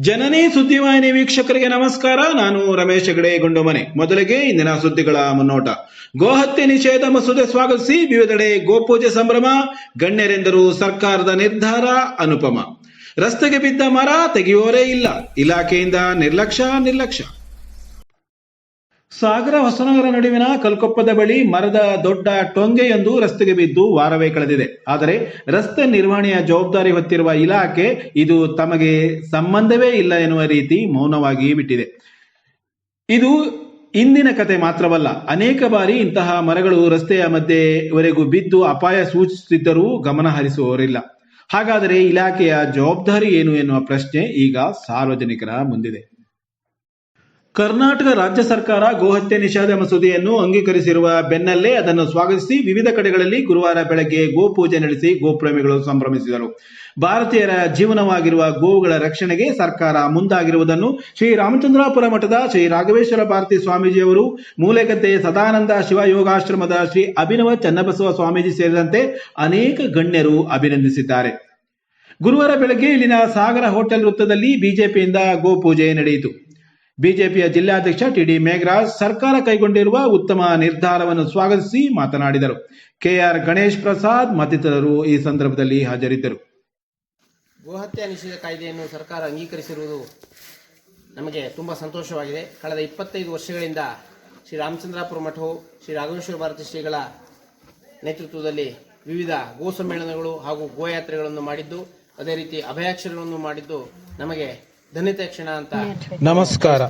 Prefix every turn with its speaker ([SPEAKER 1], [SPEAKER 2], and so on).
[SPEAKER 1] ಜನನಿ ಸುದ್ದಿವಾಹಿನಿ ವೀಕ್ಷಕರಿಗೆ ನಮಸ್ಕಾರ. ನಾನು ರಮೇಶ್ ಹೆಗಡೆ, ಗುಂಡುಮನೆ. ಮೊದಲಿಗೆ ಇಂದಿನ ಸುದ್ದಿಗಳ ಮುನ್ನೋಟ. ಗೋಹತ್ಯೆ ನಿಷೇಧ ಮಸೂದೆ ಸ್ವಾಗತಿಸಿ ವಿವಿಧೆಡೆ ಗೋಪೂಜೆ ಸಂಭ್ರಮ, ಗಣ್ಯರೆಂದರು ಸರ್ಕಾರದ ನಿರ್ಧಾರ ಅನುಪಮ. ರಸ್ತೆಗೆ ಬಿದ್ದ ಮರ ತೆಗೆಯುವರೇ ಇಲ್ಲ. ಇಲಾಖೆಯಿಂದ ನಿರ್ಲಕ್ಷ್ಯ ನಿರ್ಲಕ್ಷ್ಯ. ಸಾಗರ ಹೊಸನಗರ ನಡುವಿನ ಕಲ್ಕೊಪ್ಪದ ಬಳಿ ಮರದ ದೊಡ್ಡ ಟೊಂಗೆಯೊಂದು ರಸ್ತೆಗೆ ಬಿದ್ದು ವಾರವೇ ಕಳೆದಿದೆ. ಆದರೆ ರಸ್ತೆ ನಿರ್ವಹಣೆಯ ಜವಾಬ್ದಾರಿ ಹೊತ್ತಿರುವ ಇಲಾಖೆ ಇದು ತಮಗೆ ಸಂಬಂಧವೇ ಇಲ್ಲ ಎನ್ನುವ ರೀತಿ ಮೌನವಾಗಿ ಬಿಟ್ಟಿದೆ. ಇದು ಇಂದಿನ ಕತೆ ಮಾತ್ರವಲ್ಲ, ಅನೇಕ ಬಾರಿ ಇಂತಹ ಮರಗಳು ರಸ್ತೆಯ ಮಧ್ಯೆವರೆಗೂ ಬಿದ್ದು ಅಪಾಯ ಸೂಚಿಸುತ್ತಿದ್ದರೂ ಗಮನ ಹರಿಸುವವರಿಲ್ಲ. ಹಾಗಾದರೆ ಇಲಾಖೆಯ ಜವಾಬ್ದಾರಿ ಏನು ಎನ್ನುವ ಪ್ರಶ್ನೆ ಈಗ ಸಾರ್ವಜನಿಕರ ಮುಂದಿದೆ. ಕರ್ನಾಟಕ ರಾಜ್ಯ ಸರ್ಕಾರ ಗೋಹತ್ಯೆ ನಿಷೇಧ ಮಸೂದೆಯನ್ನು ಅಂಗೀಕರಿಸಿರುವ ಬೆನ್ನಲ್ಲೇ ಅದನ್ನು ಸ್ವಾಗತಿಸಿ ವಿವಿಧ ಕಡೆಗಳಲ್ಲಿ ಗುರುವಾರ ಬೆಳಗ್ಗೆ ಗೋಪೂಜೆ ನಡೆಸಿ ಗೋಪ್ರೇಮಿಗಳು ಸಂಭ್ರಮಿಸಿದರು. ಭಾರತೀಯರ ಜೀವನವಾಗಿರುವ ಗೋವುಗಳ ರಕ್ಷಣೆಗೆ ಸರ್ಕಾರ ಮುಂದಾಗಿರುವುದನ್ನು ಶ್ರೀ ರಾಮಚಂದ್ರಾಪುರ ಮಠದ ಶ್ರೀ ರಾಘವೇಶ್ವರ ಭಾರತಿ ಸ್ವಾಮೀಜಿಯವರು, ಮೂಲೆಗದ್ದೆ ಸದಾನಂದ ಶಿವಯೋಗಾಶ್ರಮದ ಶ್ರೀ ಅಭಿನವ ಚನ್ನಬಸವ ಸ್ವಾಮೀಜಿ ಸೇರಿದಂತೆ ಅನೇಕ ಗಣ್ಯರು ಅಭಿನಂದಿಸಿದ್ದಾರೆ. ಗುರುವಾರ ಬೆಳಗ್ಗೆ ಇಲ್ಲಿನ ಸಾಗರ ಹೋಟೆಲ್ ವೃತ್ತದಲ್ಲಿ ಬಿಜೆಪಿಯಿಂದ ಗೋಪೂಜೆ ನಡೆಯಿತು. ಬಿಜೆಪಿಯ ಜಿಲ್ಲಾಧ್ಯಕ್ಷ ಟಿಡಿ ಮೇಘರಾಜ್ ಸರ್ಕಾರ ಕೈಗೊಂಡಿರುವ ಉತ್ತಮ ನಿರ್ಧಾರವನ್ನು ಸ್ವಾಗತಿಸಿ ಮಾತನಾಡಿದರು. ಕೆಆರ್ ಗಣೇಶ್ ಪ್ರಸಾದ್ ಮತ್ತಿತರರು ಈ ಸಂದರ್ಭದಲ್ಲಿ ಹಾಜರಿದ್ದರು.
[SPEAKER 2] ಗೋಹತ್ಯೆ ನಿಷೇಧ ಕಾಯ್ದೆಯನ್ನು ಸರ್ಕಾರ ಅಂಗೀಕರಿಸಿರುವುದು ನಮಗೆ ತುಂಬ ಸಂತೋಷವಾಗಿದೆ. ಕಳೆದ ಇಪ್ಪತ್ತೈದು ವರ್ಷಗಳಿಂದ ಶ್ರೀ ರಾಮಚಂದ್ರಾಪುರ ಮಠವು, ಶ್ರೀ ರಾಘವೇಶ್ವರ ಭಾರತಿ ಶ್ರೀಗಳ ನೇತೃತ್ವದಲ್ಲಿ ವಿವಿಧ ಗೋ ಸಮ್ಮೇಳನಗಳು ಹಾಗೂ ಗೋಯಾತ್ರೆಗಳನ್ನು ಮಾಡಿದ್ದು, ಅದೇ ರೀತಿ ಅಭಯಾಕ್ಷರಗಳನ್ನು ಮಾಡಿದ್ದು ನಮಗೆ ಧನ್ಯತೆ ಕ್ಷಣ ಅಂತ
[SPEAKER 1] ನಮಸ್ಕಾರ.